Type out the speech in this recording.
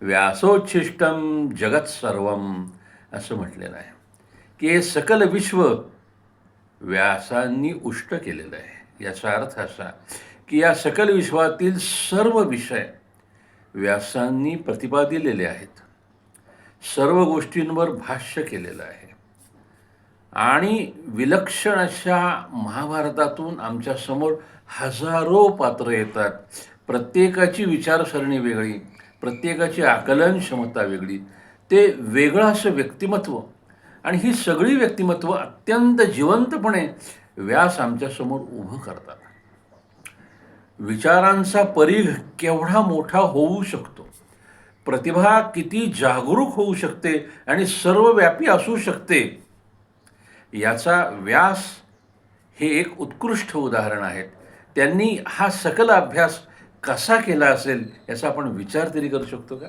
व्यासोच्छिष्टम जगत सर्वम असं म्हटलेलं आहे. की हे सकल विश्व व्यासांनी उष्ट केलेलं आहे. याचा अर्थ असा की या सकल विश्वातील सर्व विषय व्यासांनी प्रतिपादिलेले आहेत. सर्व गोष्टींवर भाष्य केलेलं आहे. आणि विलक्षण अशा महाभारतातून आमच्यासमोर हजारो पात्र येतात. प्रत्येकाची विचारसरणी वेगळी. प्रत्येकाची आकलन क्षमता वेगळी. ते वेगळं असं व्यक्तिमत्व. आणि ही सगळी व्यक्तिमत्व अत्यंत जिवंतपणे व्यास आमच्यासमोर उभं करतात. विचारांचा परीघ केवढा मोठा होऊ शकतो? प्रतिभा किती जागरूक होऊ शकते आणि सर्वव्यापी असू शकते? याचा व्यास हे एक उत्कृष्ट उदाहरण आहेत त्यांनी हा सकल अभ्यास कसा केला असेल याचा आपण विचार तरी करू शकतो का?